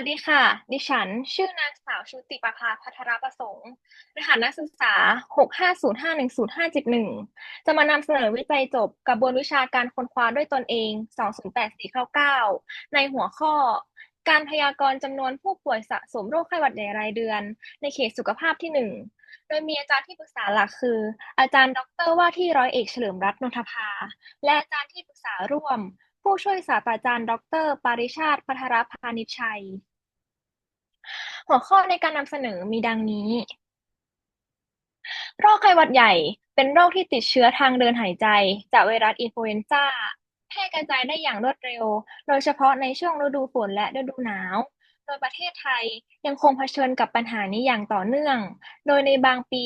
สดีค่ะ ดิฉัน ชื่อนางสาวชุติประภาพัทรประสงค์ รหัสนักศึกษา 6505105.1 จะมานำเสนอวิจัยจบกระบวนวิชาการค้นคว้าด้วยตนเอง 208499 ในหัวข้อ การพยากรณ์จำนวนผู้ป่วยสะสมโรคไข้หวัดใหญ่รายเดือน ในเขตสุขภาพที่ 1 โดยมีอาจารย์ที่ปรึกษาหลักคือ อาจารย์ดรว่าที่ร้อยเอกเฉลิมรัตน์นนทภา และอาจารย์ที่ปรึกษาร่วมผู้ช่วยศาสตราจารย์ ดร ปาริชาติภัทรพานิชัย หัวข้อในการนำเสนอมีดังนี้ โรคไข้หวัดใหญ่ เป็นโรคที่ติดเชื้อทางเดินหายใจ จากไวรัสอินฟลูเอนซ่า แพร่กระจายได้อย่างรวดเร็ว โดยเฉพาะในช่วงฤดูฝนและฤดูหนาว ดยประเทศไทยยังคงเผชิญกับปัญหานี้อย่างต่อเนื่อง โดยในบางปี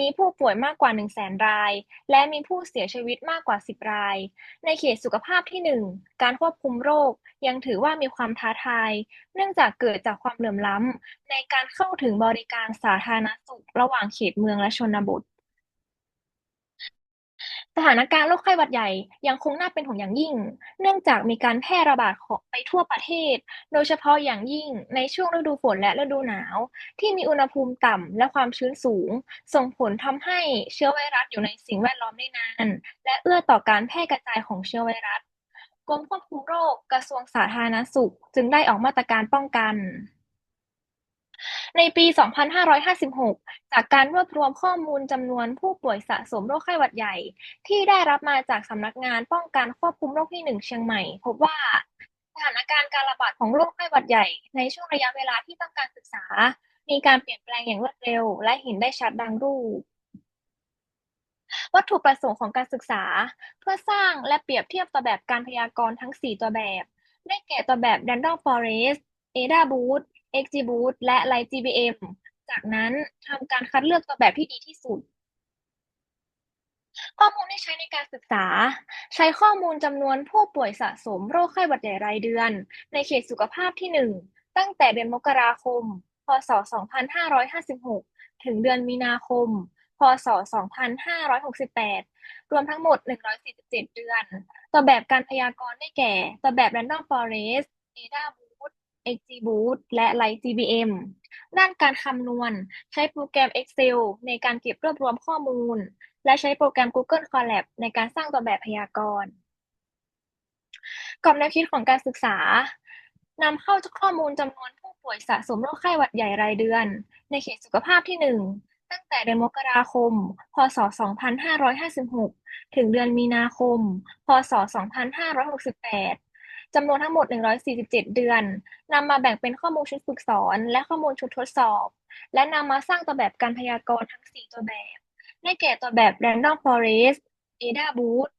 มีผู้ป่วยมากกว่า 100,000 ราย และมีผู้เสียชีวิตมากกว่า 10 ราย ในเขตสุขภาพที่ 1 การควบคุมโรคยังถือว่ามีความท้าทาย เนื่องจากเกิดจากความเหลื่อมล้ำในการเข้าถึงบริการสาธารณสุขระหว่างเขตเมืองและชนบท ถานการณ์โรคไข้หวัดใหญ่ยังคงน่าเป็นห่วงอย่างยิ่ง เนื่องจากมีการแพร่ระบาดของไปทั่วประเทศ โดยเฉพาะอย่างยิ่งในช่วงฤดูฝนและฤดูหนาว ที่มีอุณหภูมิต่ำและความชื้นสูง ส่งผลทำให้เชื้อไวรัสอยู่ในสิ่งแวดล้อมได้นาน และเอื้อต่อการแพร่กระจายของเชื้อไวรัสกรมควบคุมโรคกระทรวงสาธารณสุข จึงได้ออกมาตรการป้องกัน ในปี 2556 จากการรวบรวมข้อมูลจำนวนผู้ป่วยสะสมโรคไข้หวัดใหญ่ ที่ได้รับมาจากสำนักงานป้องกันควบคุมโรคที่ 1 เชียงใหม่ พบว่าสถานการณ์การระบาดของโรคไข้หวัดใหญ่ ในช่วงระยะเวลาที่ต้องการศึกษา มีการเปลี่ยนแปลงอย่างรวดเร็ว และเห็นได้ชัดดังรูปวัตถุประสงค์ของการศึกษา เพื่อสร้างและเปรียบเทียบตัวแบบการพยากรณ์ทั้ง 4 ตัวแบบ ได้แก่ตัวแบบ Random Forest, AdaBoost, XGBoost และ LightGBM จากนั้นทำการคัดเลือกตัวแบบที่ดีที่สุด ข้อมูลที่ใช้ในการศึกษา ใช้ข้อมูลจำนวนผู้ป่วยสะสมโรคไข้หวัดใหญ่รายเดือน ในเขตสุขภาพที่ 1 ตั้งแต่เดือนมกราคม พ.ศ.2556 ถึงเดือนมีนาคม พ.ศ.2568 รวมทั้งหมด 147 เดือน ตัวแบบการพยากรณ์ได้แก่ ตัวแบบ Random Forest, AdaBoost, XGBoost และ LightGBM ด้านการคำนวณ ใช้โปรแกรม Excel ในการเก็บรวบรวมข้อมูล และใช้โปรแกรม Google Colab ในการสร้างตัวแบบพยากรณ์กรอบแนวคิดของการศึกษานำเข้าข้อมูลจำนวนผู้ป่วยสะสมโรคไข้หวัดใหญ่รายเดือน ในเขตสุขภาพที่ 1 ตั้งแต่เดือนมกราคม พ.ศ.2556 ถึงเดือนมีนาคม พ.ศ.2568 จำนวนทั้งหมด 147 เดือนนำมาแบ่งเป็นข้อมูลชุดฝึกสอน และข้อมูลชุดทดสอบ และนำมาสร้างตัวแบบการพยากรณ์ทั้ง 4 ตัวแบบ ได้แก่ตัวแบบ Random Forest, AdaBoost,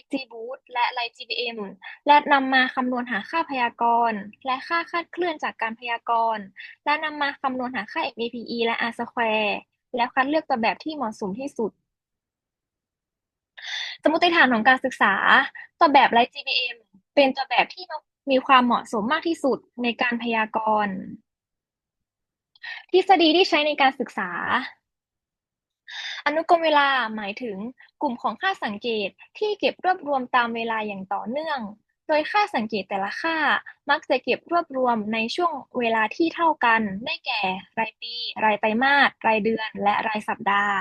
XGBoost และ LightGBM และนำมาคำนวณหาค่าพยากรณ์ และค่าคาดเคลื่อนจากการพยากรณ์ และนำมาคำนวณหาค่า MAPE และ R-square แล้วคัดเลือกตัวแบบที่เหมาะสมที่สุด สมมติฐานของการศึกษาตัวแบบ LightGBM เป็นตัวแบบที่มีความเหมาะสมมากที่สุดในการพยากรณ์ ทฤษฎีที่ใช้ในการศึกษา อนุกรมเวลาหมายถึงกลุ่มของค่าสังเกตที่เก็บรวบรวมตามเวลาอย่างต่อเนื่อง โดยค่าสังเกตแต่ละค่ามักจะเก็บรวบรวมในช่วงเวลาที่เท่ากัน ได้แก่ รายปี รายไตรมาส รายเดือน และรายสัปดาห์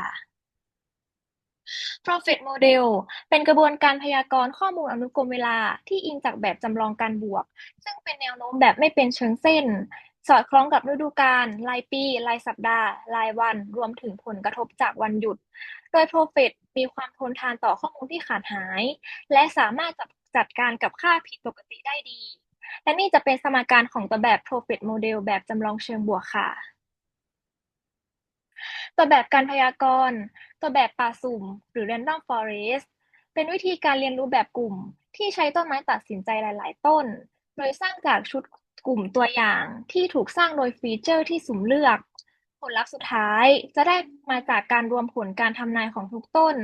Prophet Model เป็นกระบวนการพยากรณ์ข้อมูลอนุกรมเวลาที่อิงจากแบบจำลองการบวก ซึ่งเป็นแนวโน้มแบบไม่เป็นเชิงเส้น สอดคล้องกับฤดูกาลรายปี รายสัปดาห์ รายวัน รวมถึงผลกระทบจากวันหยุด โดย Prophet มีความทนทานต่อข้อมูลที่ขาดหาย และสามารถจัดการกับค่าผิดปกติได้ดี และนี่จะเป็นสมการของตัวแบบ Prophet Model แบบจำลองเชิงบวกค่ะ ตัวแบบการพยากรณ์ ตัวแบบป่าสุ่ม หรือ Random Forest เป็นวิธีการเรียนรู้แบบกลุ่ม ที่ใช้ต้นไม้ตัดสินใจหลาย ๆ ต้น โดยสร้างจากชุดกลุ่มตัวอย่างที่ถูกสร้างโดยฟีเจอร์ที่สุ่มเลือก ผลลัพธ์สุดท้ายจะได้มาจากการรวมผลการทำนายของทุกต้น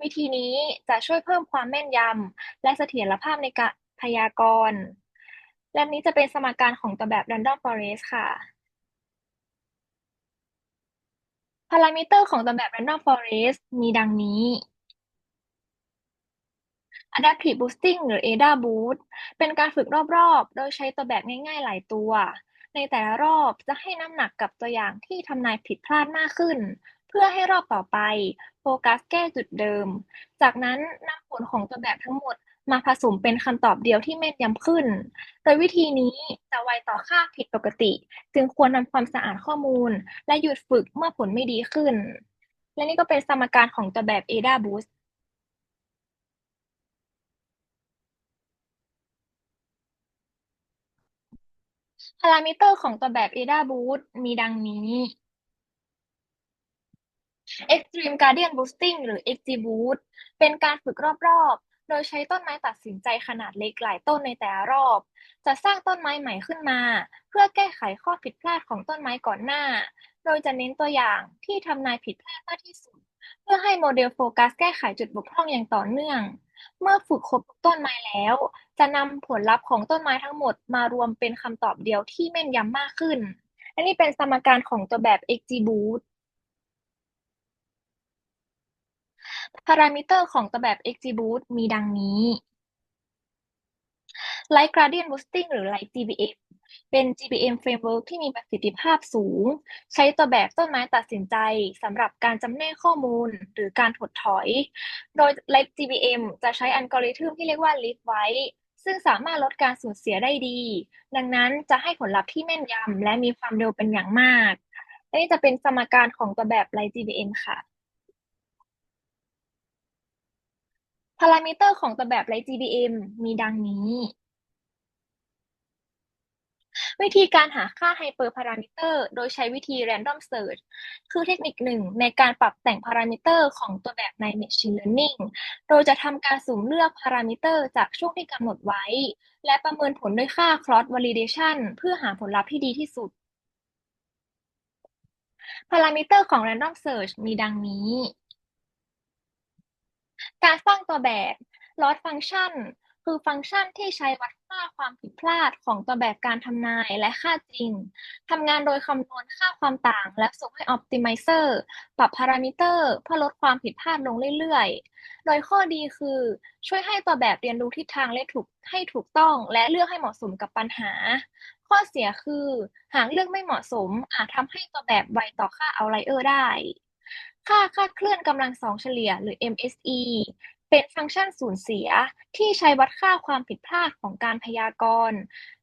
วิธีนี้จะช่วยเพิ่มความแม่นยำและเสถียรภาพในการพยากรณ์ และนี้จะเป็นสมการของตัวแบบ Random Forest ค่ะ พารามิเตอร์ของตัวแบบ Random Forest มีดังนี้ Adaptive Boosting หรือ AdaBoost เป็นการฝึกรอบๆ โดยใช้ตัวแบบง่ายๆ หลายตัว ในแต่ละรอบจะให้น้ำหนักกับตัวอย่างที่ทำนายผิดพลาดมากขึ้น เพื่อให้รอบต่อไป โฟกัสแก้จุดเดิม จากนั้นนำผลของตัวแบบทั้งหมด มาผสมเป็นคำตอบเดียวที่แม่นยำขึ้น โดยวิธีนี้จะไวต่อค่าผิดปกติ จึงควรทำความสะอาดข้อมูล และหยุดฝึกเมื่อผลไม่ดีขึ้น และนี่ก็เป็นสมการของตัวแบบ ADA Boost พารามิเตอร์ของตัวแบบ ADA Boost มีดังนี้ Extreme Gradient Boosting หรือ XGBoost เป็นการฝึกรอบๆ ดยใช้ต้นไม้ตัดสินใจขนาดเล็กหลายต้นในแต่ละรอบ จะสร้างต้นไม้ใหม่ขึ้นมา เพื่อแก้ไขข้อผิดพลาดของต้นไม้ก่อนหน้า โดยจะเน้นตัวอย่างที่ทำนายผิดพลาดมากที่สุด เพื่อให้โมเดลโฟกัสแก้ไขจุดบกพร่องอย่างต่อเนื่อง เมื่อฝึกครบต้นไม้แล้ว จะนำผลลัพธ์ของต้นไม้ทั้งหมดมารวมเป็นคำตอบเดียวที่แม่นยำมากขึ้น และนี่เป็นสมการของตัวแบบ XGBoost พารามิเตอร์ของตัวแบบ XGBoost มีดังนี้ Light Gradient Boosting หรือ Light GBM เป็น GBM Framework ที่มีประสิทธิภาพสูง ใช้ตัวแบบต้นไม้ตัดสินใจสำหรับการจำแนกข้อมูลหรือการถดถอย โดย Light GBM จะใช้อัลกอริทึมที่เรียกว่า Lift ไว้ ซึ่งสามารถลดการสูญเสียได้ดี ดังนั้นจะให้ผลลัพธ์ที่แม่นยำและมีความเร็วเป็นอย่างมากและนี่จะเป็นสมการของตัวแบบ Light GBM ค่ะ พารามิเตอร์ของตัวแบบ Light GBM มีดังนี้ วิธีการหาค่าไฮเปอร์พารามิเตอร์โดยใช้วิธี Random Search คือเทคนิคหนึ่งในการปรับแต่งพารามิเตอร์ของตัวแบบใน Machine Learning โดยจะทำการสุ่มเลือกพารามิเตอร์จากช่วงที่กำหนดไว้ และประเมินผลด้วยค่า Cross Validation เพื่อหาผลลัพธ์ที่ดีที่สุด พารามิเตอร์ของ Random Search มีดังนี้ การสร้างตัวแบบ Loss Function คือฟังก์ชันที่ใช้วัดค่าความผิดพลาดของตัวแบบการทำนายและค่าจริง ทำงานโดยคำนวณค่าความต่าง และส่งให้ Optimizer ปรับพารามิเตอร์เพื่อลดความผิดพลาดลงเรื่อยๆ โดยข้อดีคือช่วยให้ตัวแบบเรียนรู้ทิศทางและถูกให้ถูกต้อง และเลือกให้เหมาะสมกับปัญหา ข้อเสียคือหากเลือกไม่เหมาะสมอาจทำให้ตัวแบบไวต่อค่า Outlier ได้ ค่าคาดเคลื่อนกำลังสองเฉลี่ย หรือ MSE เป็นฟังก์ชันสูญเสียที่ใช้วัดค่าความผิดพลาดของการพยากรณ์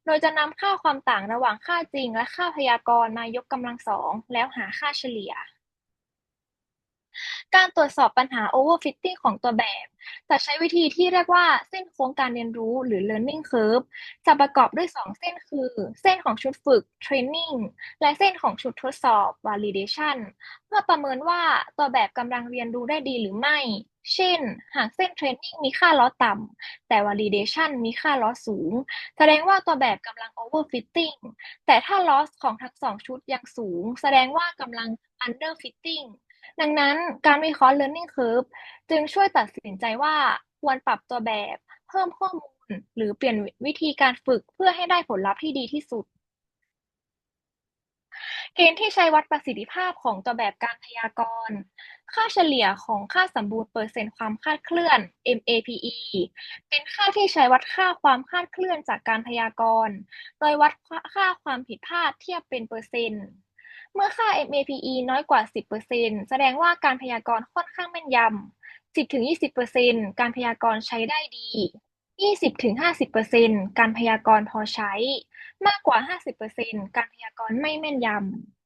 โดยจะนำค่าความต่างระหว่างค่าจริงและค่าพยากรณ์มายกกำลังสองแล้วหาค่าเฉลี่ย การตรวจสอบปัญหา overfitting ของตัวแบบจะใช้วิธีที่เรียกว่าเส้นโค้งการเรียนรู้หรือ learning curve จะประกอบด้วย 2 เส้นคือ เส้นของชุดฝึก training และเส้นของชุดทดสอบ validation เพื่อประเมินว่าตัวแบบกำลังเรียนรู้ได้ดีหรือไม่ เช่น หากเส้น training มีค่า loss ต่ำ แต่ validation มีค่า loss สูง แสดงว่าตัวแบบกำลัง overfitting แต่ถ้า loss ของทั้งสองชุดยังสูง แสดงว่ากำลัง underfitting ดังนั้นการวิเคราะห์ learning curve จึงช่วยตัดสินใจว่าควรปรับตัวแบบ เพิ่มข้อมูล หรือเปลี่ยนวิธีการฝึกเพื่อให้ได้ผลลัพธ์ที่ดีที่สุด เกณฑ์ที่ใช้วัดประสิทธิภาพของตัวแบบการพยากรณ์ ค่าเฉลี่ยของค่าสมบูรณ์เปอร์เซ็นต์ความคาดเคลื่อน MAPE เป็นค่าที่ใช้วัดค่าความคาดเคลื่อนจากการพยากรณ์ โดยวัดค่าความผิดพลาดเทียบเป็นเปอร์เซ็นต์ เมื่อค่า MAPE น้อยกว่า 10%แสดงว่าการพยากรณ์ค่อนข้างแม่นยำ 10-20%การพยากรณ์ใช้ได้ดี 20-50%การพยากรณ์พอใช้ มากกว่า 50%การพยากรณ์ไม่แม่นยำ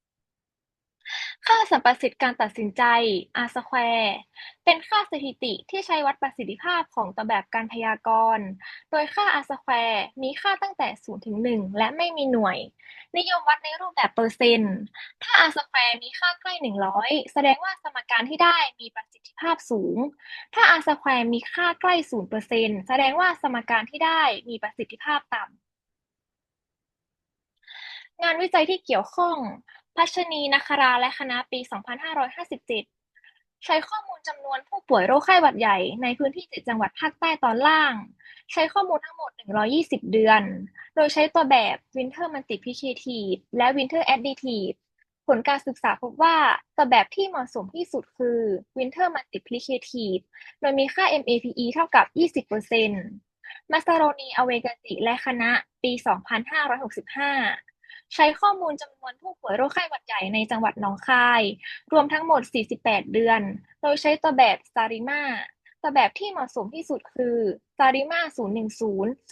ค่าสัมประสิทธิ์การตัดสินใจ R-square เป็นค่าสถิติที่ใช้วัดประสิทธิภาพของตัวแบบการพยากรณ์ โดยค่า R-square มีค่าตั้งแต่ 0 ถึง 1 และไม่มีหน่วย นิยมวัดในรูปแบบเปอร์เซ็นต์ ถ้า R-square มีค่าใกล้ 100 แสดงว่าสมการที่ได้มีประสิทธิภาพสูง ถ้า R-square มีค่าใกล้ 0%แสดงว่าสมการที่ได้มีประสิทธิภาพต่ำงานวิจัยที่เกี่ยวข้อง พัชนีนคราและคณะปี 2557 ใช้ข้อมูลจำนวนผู้ป่วยโรคไข้หวัดใหญ่ในพื้นที่ 7 จังหวัดภาคใต้ตอนล่าง ใช้ข้อมูลทั้งหมด 120 เดือน โดยใช้ตัวแบบ Winter Multiplicative และ Winter Additive ผลการศึกษาพบว่าตัวแบบที่เหมาะสมที่สุดคือ Winter Multiplicative โดยมีค่า MAPE เท่ากับ 20%มาซาโรนีอเวกาจิและคณะปี 2565 ใช้ข้อมูลจำนวนผู้ป่วยโรคไข้หวัดใหญ่ในจังหวัดหนองคาย รวมทั้งหมด 48 เดือน โดยใช้ตัวแบบซาริมาตัวแบบที่เหมาะสมที่สุดคือซาริมา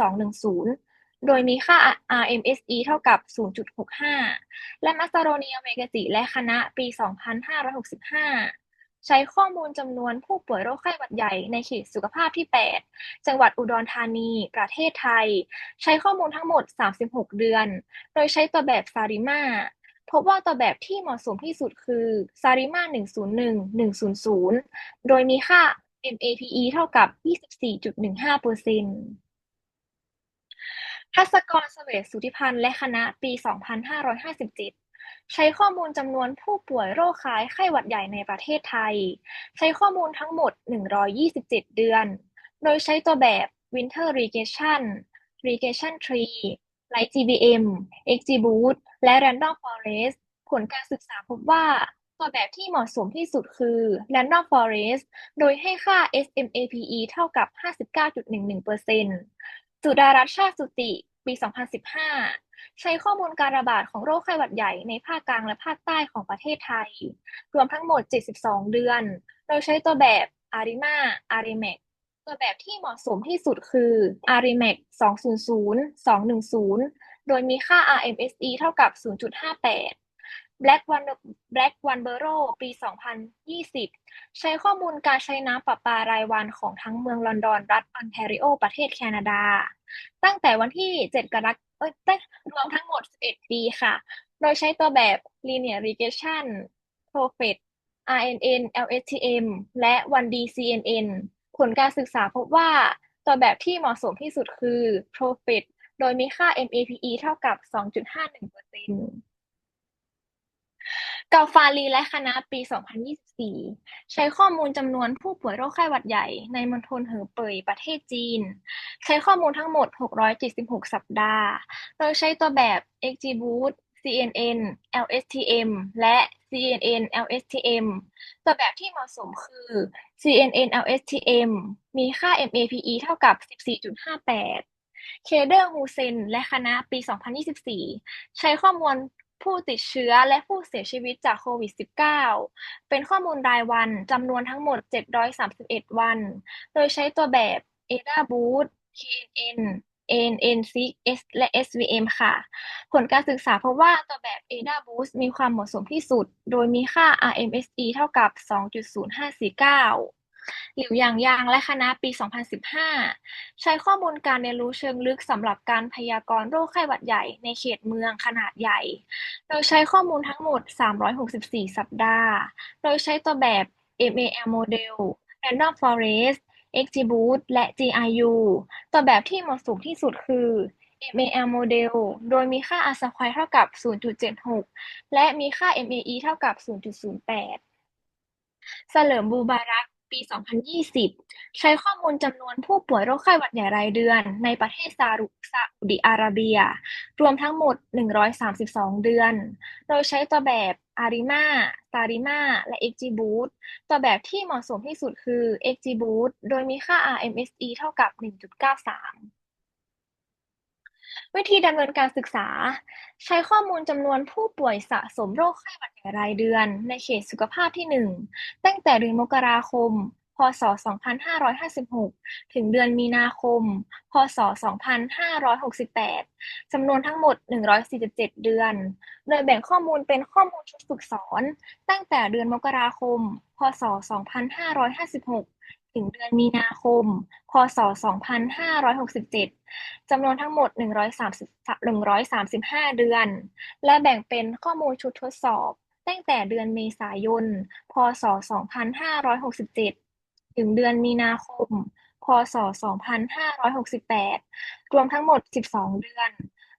010-210 โดยมีค่า RMSE เท่ากับ 0.65 และมัสซาโรเนียเมกาจิและคณะปี 2565 ใช้ข้อมูลจำนวนผู้ป่วยโรคไข้หวัดใหญ่ในเขตสุขภาพที่ 8 จังหวัดอุดรธานี ประเทศไทย ใช้ข้อมูลทั้งหมด 36 เดือน โดยใช้ตัวแบบซาริมาพบว่าตัวแบบที่เหมาะสมที่สุดคือซาริมา101-100 โดยมีค่า MAPE เท่ากับ 24.15%ภัสกรเสวสุธิพันธ์และคณะปี 2557 ใช้ข้อมูลจำนวนผู้ป่วยโรคคล้ายไข้หวัดใหญ่ในประเทศไทย ใช้ข้อมูลทั้งหมด 127 เดือน โดยใช้ตัวแบบ Winter Regression Regression Tree Light GBM XGBoost และ Random Forest ผลการศึกษาพบว่าตัวแบบที่เหมาะสมที่สุดคือ Random Forest โดยให้ค่า SMAPE เท่ากับ 59.11%สุดารัตน์ชาติสุติ ปี 2015 ใช้ข้อมูลการระบาดของโรคไข้หวัดใหญ่ในภาคกลางและภาคใต้ของประเทศไทย รวมทั้งหมด 72 เดือน เราใช้ตัวแบบ ARIMA ARIMAC ตัวแบบที่เหมาะสมที่สุดคือ ARIMAC 200-210 โดยมีค่า RMSE เท่ากับ 0.58 Black One Black One b o r o ปี 2020 ใช้ข้อมูลการใช้น้ำประปารายวันของทั้งเมืองลอนดอนรัฐออนแทริโอ ประเทศแคนาดา ตั้งแต่วันที่ 7 กรกฎาคมรวมทั้งหมด 11 ปีค่ะ โดยใช้ตัวแบบ Linear Regression Prophet RNN LSTM และ 1D CNN ผลการศึกษาพบว่าตัวแบบที่เหมาะสมที่สุดคือ Prophet โดยมีค่า MAPE เท่ากับ 2.51% กาฟาลีและคณะปี 2024 ใช้ข้อมูลจำนวนผู้ป่วยโรคไข้หวัดใหญ่ในมณฑลเหอเป่ยประเทศจีน ใช้ข้อมูลทั้งหมด 676 สัปดาห์ โดยใช้ตัวแบบ XGBoost CNN LSTM และ CNN LSTM ตัวแบบที่เหมาะสมคือ CNN LSTM มีค่า MAPE เท่ากับ 14.58 เคเดอร์ฮูเซนและคณะปี 2024 ใช้ข้อมูล ผู้ติดเชื้อและผู้เสียชีวิตจากโควิด -19 เป็นข้อมูลรายวันจำนวนทั้งหมด 731 วัน โดยใช้ตัวแบบ ADA-Boost KNN ANN-6 และ SVM ค่ะ ผลการศึกษาพบว่าตัวแบบ ADA-Boost มีความเหมาะสมที่สุด โดยมีค่า RMSE เท่ากับ 2.0549 หลิวหยางยางและคณะปี 2015 ใช้ข้อมูลการเรียนรู้เชิงลึกสำหรับการพยากรณ์โรคไข้หวัดใหญ่ในเขตเมืองขนาดใหญ่ โดยใช้ข้อมูลทั้งหมด 364 สัปดาห์ โดยใช้ตัวแบบ MAL Model Random Forest XGBoost และ GRU ตัวแบบที่เหมาะสมที่สุดคือ MAL Model โดยมีค่า R square เท่ากับ 0.76 และมีค่า MAE เท่ากับ 0.08 เสลิมบูบารัก ปี 2020 ใช้ข้อมูลจำนวนผู้ป่วยโรคไข้หวัดใหญ่รายเดือน ในประเทศซาอุดิอาระเบีย รวมทั้งหมด 132 เดือน โดยใช้ตัวแบบอาริมาตาริมาและ x g b o o t ตัวแบบที่เหมาะสมที่สุดคือ x g b o o t โดยมีค่า RMSE เท่ากับ 1.93 วิธีดำเนินการศึกษา ใช้ข้อมูลจำนวนผู้ป่วยสะสมโรคไข้หวัดใหญ่รายเดือน ในเขตสุขภาพที่ 1 ตั้งแต่เดือนมกราคม พศ 2556 ถึงเดือนมีนาคม พศ 2568 จำนวนทั้งหมด 147 เดือน โดยแบ่งข้อมูลเป็นข้อมูลชุดฝึกสอน ตั้งแต่เดือนมกราคม พศ 2556 ถึงเดือนมีนาคม พ.ศ.2567 จำนวนทั้งหมด135 เดือน และแบ่งเป็นข้อมูลชุดทดสอบ ตั้งแต่เดือนเมษายน พ.ศ.2567 ถึงเดือนมีนาคม พ.ศ.2568 รวมทั้งหมด 12 เดือน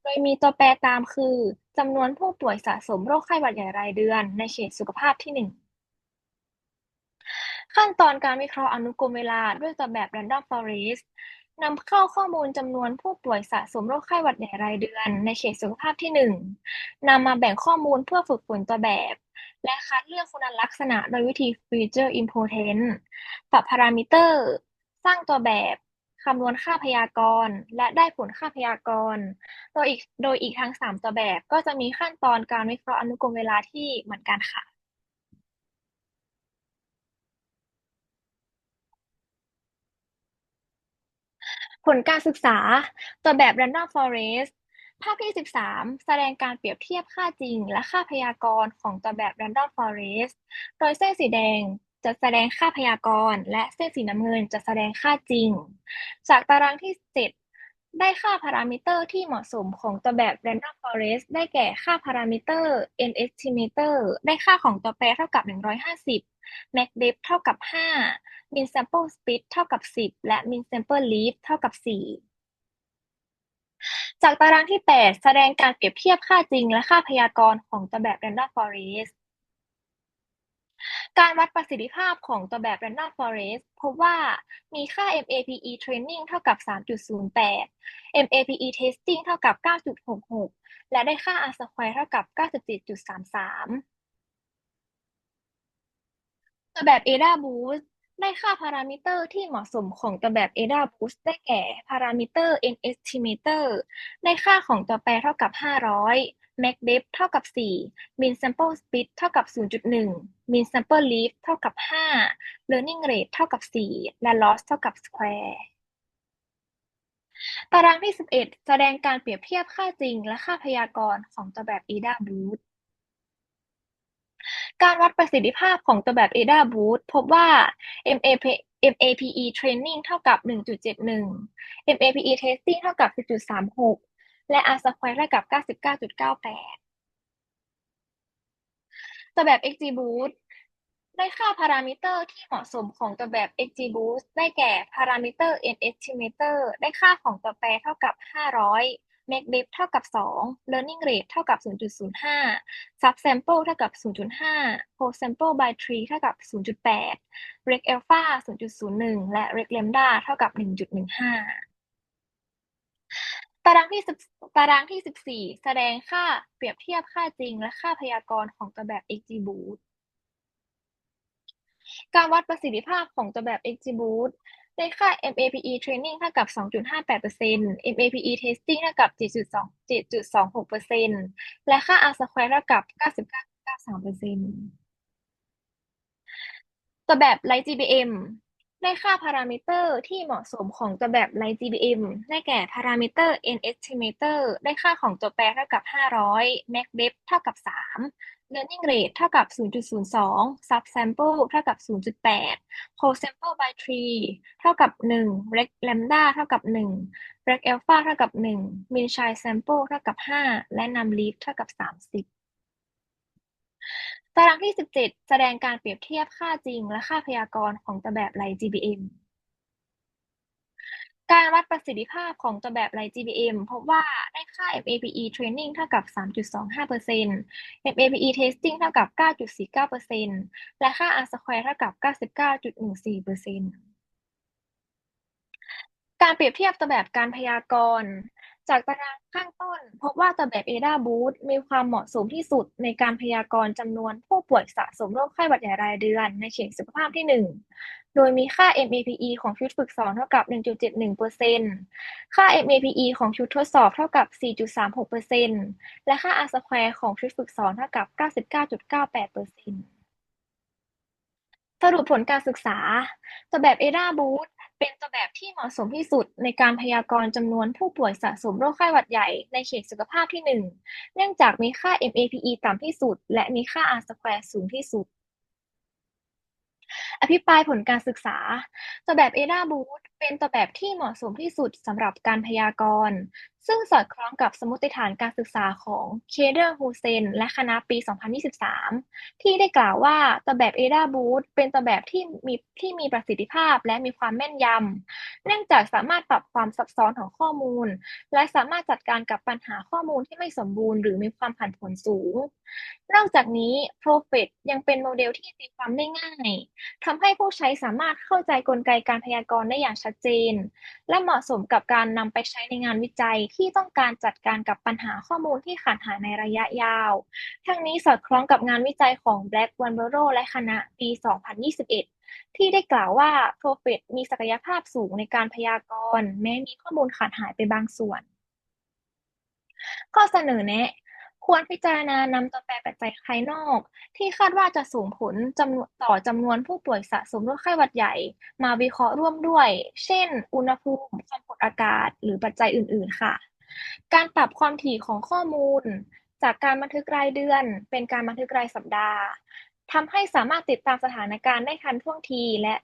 โดยมีตัวแปรตามคือจำนวนผู้ป่วยสะสมโรคไข้หวัดใหญ่รายเดือนในเขตสุขภาพที่ 1 ขั้นตอนการวิเคราะห์อนุกรมเวลาด้วยตัวแบบ Random Forest นำเข้าข้อมูลจำนวนผู้ป่วยสะสมโรคไข้หวัดใหญ่รายเดือน ในเขตสุขภาพที่ 1 นำมาแบ่งข้อมูลเพื่อฝึกฝนตัวแบบ และคัดเลือกคุณลักษณะโดยวิธี Feature Importance ปรับพารามิเตอร์ สร้างตัวแบบคำนวณค่าพยากรณ์ และได้ผลค่าพยากรณ์โดยอีกโดยอีกทั้งสามตัวแบบก็จะมีขั้นตอนการวิเคราะห์อนุกรมเวลาที่เหมือนกันค่ะ ผลการศึกษาตัวแบบ Random Forest ภาพที่ 13 แสดงการเปรียบเทียบค่าจริง และค่าพยากรณ์ของตัวแบบ Random Forest โดยเส้นสีแดงจะแสดงค่าพยากรณ์ และเส้นสีน้ำเงินจะแสดงค่าจริง จากตารางที่ 7 ได้ค่าพารามิเตอร์ที่เหมาะสมของตัวแบบ Random Forest ได้แก่ค่าพารามิเตอร์ n estimator ได้ค่าของตัวแปรเท่ากับ 150 max depth เท่ากับ 5 min sample split เท่ากับ 10 และ min sample leaf เท่ากับ 4 จากตารางที่ 8 แสดงการเปรียบเทียบค่าจริงและค่าพยากรณ์ของตัวแบบ Random Forest การวัดประสิทธิภาพของตัวแบบ Random Forest พบว่ามีค่า MAPE Training เท่ากับ 3.08 MAPE Testing เท่ากับ 9.66 และได้ค่า R square เท่ากับ 97.33 ตัวแบบ ADA Boost ได้ค่าพารามิเตอร์ที่เหมาะสมของตัวแบบ ADA Boost ได้แก่พารามิเตอร์ n estimator ได้ค่าของตัวแปรเท่ากับ 500 max depth เท่ากับ 4 min sample split เท่ากับ 0.1 min sample leaf เท่ากับ 5 learning rate เท่ากับ 4 และ loss เท่ากับ square ตารางที่ 11 แสดงการเปรียบเทียบค่าจริงและค่าพยากรณ์ของตัวแบบ ADA Boost การวัดประสิทธิภาพของตัวแบบ ADA Boost พบว่า MAP MAPE Training เท่ากับ 1.71 MAPE Testing เท่ากับ 10.36 และ R square เท่ากับ 99.98 ตัวแบบ XGBoost ได้ค่าพารามิเตอร์ที่เหมาะสมของตัวแบบ XGBoost ได้แก่พารามิเตอร์ n estimator ได้ค่าของตัวแปรเท่ากับ 500 max depth เท่ากับ 2 learning rate เท่ากับ 0.05 subsample เท่ากับ 0.5 whole sample by tree เท่ากับ 0.8 reg alpha 0.01 และ reg lambda เท่ากับ 1.15 ตารางที่ตารางที่ 14 แสดงค่าเปรียบเทียบค่าจริงและค่าพยากรณ์ของตัวแบบ XGBoost การวัดประสิทธิภาพของตัวแบบ XGBoost ได้ค่า MAPE Training เท่ากับ 2.58% MAPE Testing เท่ากับ 7.2.26%และค่า R square เท่ากับ 99.93%ตัวแบบ Light GBM ได้ค่าพารามิเตอร์ที่เหมาะสมของตัวแบบไล GBM ได้แก่พารามิเตอร์ n estimator ได้ค่าของตัวแปรเท่ากับ 500 max depth เท่ากับ 3 learning rate เท่ากับ 0.02 subsample เท่ากับ 0.8 whole sample by tree เท่ากับ 1 rec lambda เท่ากับ 1 rec alpha เท่ากับ 1 min shy sample เท่ากับ 5 และ num leaf เท่ากับ 30 ตารางที่ 17 แสดงการเปรียบเทียบค่าจริงและค่าพยากรณ์ของตัวแบบ Light GBM การวัดประสิทธิภาพของตัวแบบ Light GBM พบว่าได้ค่า MAPE Training เท่ากับ 3.25% MAPE Testing เท่ากับ 9.49%และค่า R square เท่ากับ 99.14%การเปรียบเทียบตัวแบบการพยากรณ์ จากตารางข้างต้น พบว่าตัวแบบ ADA Boost มีความเหมาะสมที่สุดในการพยากรณ์จำนวนผู้ป่วยสะสมโรคไข้หวัดใหญ่รายเดือน ในเขตสุขภาพที่ 1 โดยมีค่า MAPE ของชุดฝึกสอนเท่ากับ 1.71%ค่า MAPE ของชุดทดสอบเท่ากับ 4.36%และค่า R square ของชุดฝึกสอนเท่ากับ 99.98% สรุปผลการศึกษาตัวแบบเอราบูธเป็นตัวแบบที่เหมาะสมที่สุดในการพยากรณ์จำนวนผู้ป่วยสะสมโรคไข้หวัดใหญ่ในเขตสุขภาพที่ 1 เนื่องจากมีค่า MAPE ต่ำที่สุด และมีค่า R square สูงที่สุด อภิปรายผลการศึกษาตัวแบบเอราบูธ เป็นตัวแบบที่เหมาะสมที่สุดสำหรับการพยากรณ์ ซึ่งสอดคล้องกับสมมติฐานการศึกษาของเคเดอร์ฮูเซนและคณะปี 2023 ที่ได้กล่าวว่าตัวแบบ ADA Boost เป็นตัวแบบที่มีที่มีประสิทธิภาพและมีความแม่นยำ เนื่องจากสามารถปรับความซับซ้อนของข้อมูล และสามารถจัดการกับปัญหาข้อมูลที่ไม่สมบูรณ์หรือมีความผันผวนสูง นอกจากนี้ Prophet ยังเป็นโมเดลที่ตีความได้ง่ายทำให้ผู้ใช้สามารถเข้าใจกลไกการพยากรณ์ได้อย่างชัดเจน และเหมาะสมกับการนำไปใช้ในงานวิจัยที่ต้องการจัดการกับปัญหาข้อมูลที่ขาดหายในระยะยาว ทั้งนี้สอดคล้องกับงานวิจัยของ Black w a n b o r o และคณะปี 2021 ที่ได้กล่าวว่า Prophet มีศักยภาพสูงในการพยากรณ์ แม้มีข้อมูลขาดหายไปบางส่วน ข้อเสนอแนะ ควรพิจารณานำตัวแปรปัจจัยภายนอก ที่คาดว่าจะส่งผลจำนวนต่อจำนวนผู้ป่วยสะสมโรคไข้หวัดใหญ่ มาวิเคราะห์ร่วมด้วย เช่น อุณหภูมิความกดอากาศ หรือปัจจัยอื่น ๆ ค่ะ การปรับความถี่ของข้อมูล จากการบันทึกรายเดือน เป็นการบันทึกรายสัปดาห์ทำให้สามารถติดตามสถานการณ์ได้ทันท่วงทีและ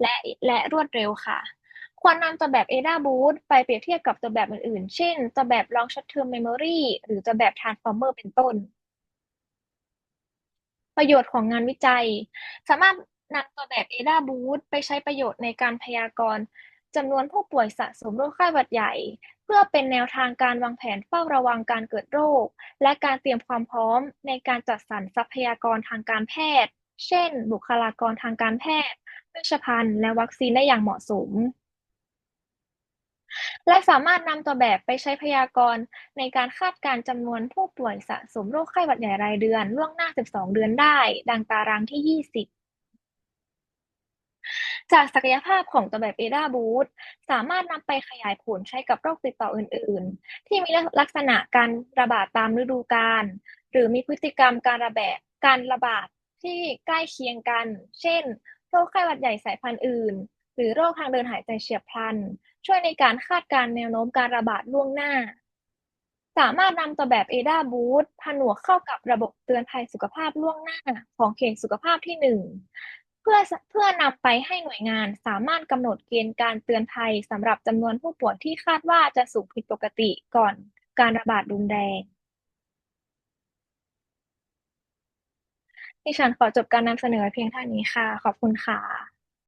และและรวดเร็วค่ะ ควรนำตัวแบบ AdaBoost ไปเปรียบเทียบกับตัวแบบอื่นๆ เช่น ตัวแบบ Long Short Term Memory หรือตัวแบบ Transformer เป็นต้น ประโยชน์ของงานวิจัย สามารถนำตัวแบบ AdaBoost ไปใช้ประโยชน์ในการพยากรณ์จำนวนผู้ป่วยสะสมโรคไข้หวัดใหญ่ เพื่อเป็นแนวทางการวางแผนเฝ้าระวังการเกิดโรค และการเตรียมความพร้อมในการจัดสรรทรัพยากรทางการแพทย์ เช่น บุคลากรทางการแพทย์เวชภัณฑ์และวัคซีนได้อย่างเหมาะสม และสามารถนำตัวแบบไปใช้พยากรณ์ในการคาดการณ์จำนวนผู้ป่วยสะสมโรคไข้หวัดใหญ่รายเดือน ล่วงหน้า 12 เดือนได้ ดังตารางที่ 20จากศักยภาพของตัวแบบ AdaBoost สามารถนำไปขยายผลใช้กับโรคติดต่ออื่น ๆ ที่มีลักษณะการระบาดตามฤดูกาลหรือมีพฤติกรรมการระแบดการระบาดที่ใกล้เคียงกัน เช่น โรคไข้หวัดใหญ่สายพันธุ์อื่น หรือโรคทางเดินหายใจเฉียบพลัน ช่วยในการคาดการณ์แนวโน้มการระบาดล่วงหน้า สามารถนำตัวแบบ AdaBoost ผนวกเข้ากับระบบเตือนภัยสุขภาพล่วงหน้าของเขตสุขภาพที่ 1 เพื่อเพื่อนำไปให้หน่วยงานสามารถกำหนดเกณฑ์การเตือนภัยสำหรับจำนวนผู้ป่วยที่คาดว่าจะสูงผิดปกติก่อนการระบาดรุนแรงดิฉันขอจบการนำเสนอเพียงเท่านี้ค่ะ ขอบคุณค่ะ